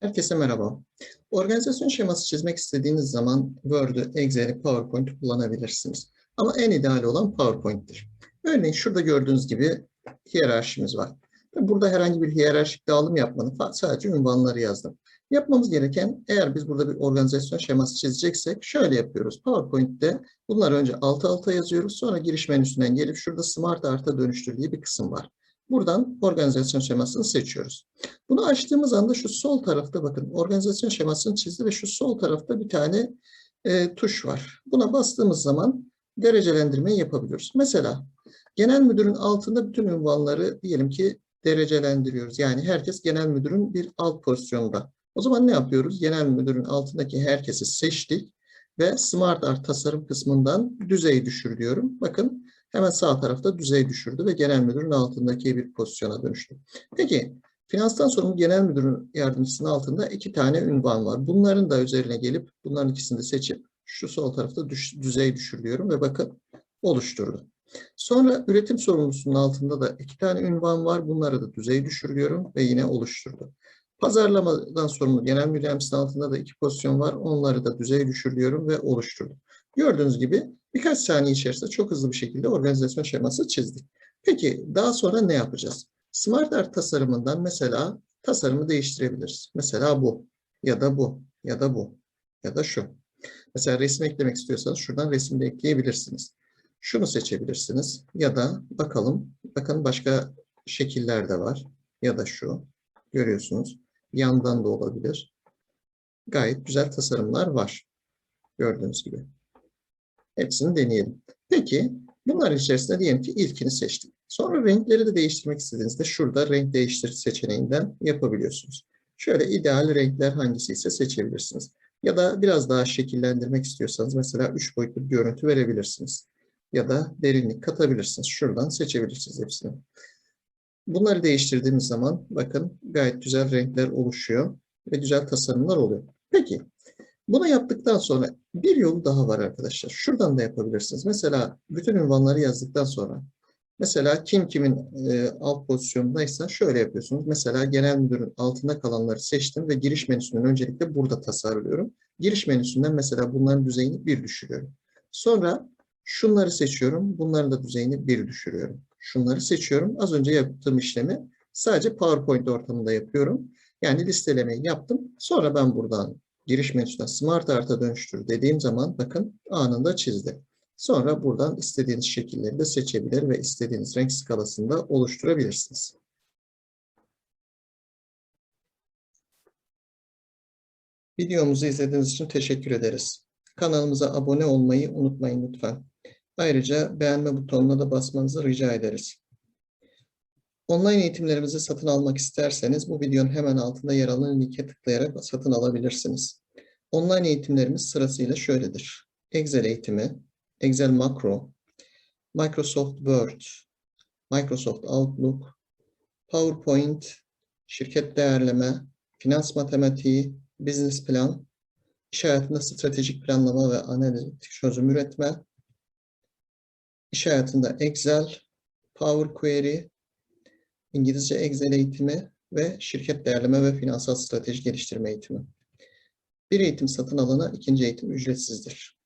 Herkese merhaba. Organizasyon şeması çizmek istediğiniz zaman Word'ü, Excel'i, PowerPoint'i kullanabilirsiniz. Ama en ideal olan PowerPoint'tir. Örneğin şurada gördüğünüz gibi hiyerarşimiz var. Burada herhangi bir hiyerarşik dağılım yapmanın sadece ünvanları yazdım. Yapmamız gereken eğer biz burada bir organizasyon şeması çizeceksek şöyle yapıyoruz. PowerPoint'te bunları önce alt alta yazıyoruz. Sonra giriş menüsünden gelip şurada Smart Art'a dönüştür diye bir kısım var. Buradan organizasyon şemasını seçiyoruz. Bunu açtığımız anda şu sol tarafta bakın organizasyon şemasını çizdi ve şu sol tarafta bir tane e, tuş var. Buna bastığımız zaman derecelendirmeyi yapabiliyoruz. Mesela genel müdürün altında bütün ünvanları diyelim ki derecelendiriyoruz. Yani herkes genel müdürün bir alt pozisyonda. O zaman ne yapıyoruz? Genel müdürün altındaki herkesi seçtik ve Smart Art tasarım kısmından düzey düşür diyorum. Bakın hemen sağ tarafta düzey düşürdü ve genel müdürün altındaki bir pozisyona dönüştü. Peki Finanstan sorumlu genel müdürün yardımcısının altında iki tane ünvan var. Bunların da üzerine gelip bunların ikisini de seçip şu sol tarafta düş, düzey düşürüyorum ve bakın oluşturdu. Sonra üretim sorumlusunun altında da iki tane ünvan var. Bunları da düzey düşürüyorum ve yine oluşturdu. Pazarlamadan sorumlu genel müdür yardımcısının altında da iki pozisyon var. Onları da düzey düşürüyorum ve oluşturdu. Gördüğünüz gibi birkaç saniye içerisinde çok hızlı bir şekilde organizasyon şeması çizdik. Peki daha sonra ne yapacağız? Smart Art tasarımından mesela tasarımı değiştirebiliriz. Mesela bu ya da bu ya da bu ya da şu. Mesela resim eklemek istiyorsanız şuradan resim de ekleyebilirsiniz. Şunu seçebilirsiniz ya da bakalım bakın başka şekiller de var ya da şu görüyorsunuz yandan da olabilir. Gayet güzel tasarımlar var gördüğünüz gibi. Hepsini deneyelim. Peki bunların içerisinde diyelim ki ilkini seçtik. Sonra renkleri de değiştirmek istediğinizde şurada renk değiştir seçeneğinden yapabiliyorsunuz. Şöyle ideal renkler hangisi ise seçebilirsiniz. Ya da biraz daha şekillendirmek istiyorsanız mesela 3 boyutlu bir görüntü verebilirsiniz. Ya da derinlik katabilirsiniz. Şuradan seçebilirsiniz hepsini. Bunları değiştirdiğimiz zaman bakın gayet güzel renkler oluşuyor ve güzel tasarımlar oluyor. Peki bunu yaptıktan sonra bir yolu daha var arkadaşlar. Şuradan da yapabilirsiniz. Mesela bütün ünvanları yazdıktan sonra Mesela kim kimin e, alt pozisyondaysa şöyle yapıyorsunuz. Mesela genel müdürün altında kalanları seçtim ve giriş menüsünden öncelikle burada tasarlıyorum. Giriş menüsünden mesela bunların düzeyini bir düşürüyorum. Sonra şunları seçiyorum. Bunların da düzeyini bir düşürüyorum. Şunları seçiyorum. Az önce yaptığım işlemi sadece PowerPoint ortamında yapıyorum. Yani listelemeyi yaptım. Sonra ben buradan giriş menüsünden Smart Art'a dönüştür dediğim zaman bakın anında çizdi. Sonra buradan istediğiniz şekilleri de seçebilir ve istediğiniz renk skalasında oluşturabilirsiniz. Videomuzu izlediğiniz için teşekkür ederiz. Kanalımıza abone olmayı unutmayın lütfen. Ayrıca beğenme butonuna da basmanızı rica ederiz. Online eğitimlerimizi satın almak isterseniz bu videonun hemen altında yer alan linke tıklayarak satın alabilirsiniz. Online eğitimlerimiz sırasıyla şöyledir. Excel eğitimi, Excel Makro, Microsoft Word, Microsoft Outlook, PowerPoint, şirket değerleme, finans matematiği, business plan, iş hayatında stratejik planlama ve analitik çözüm üretme, iş hayatında Excel, Power Query, İngilizce Excel eğitimi ve şirket değerleme ve finansal strateji geliştirme eğitimi. Bir eğitim satın alana ikinci eğitim ücretsizdir.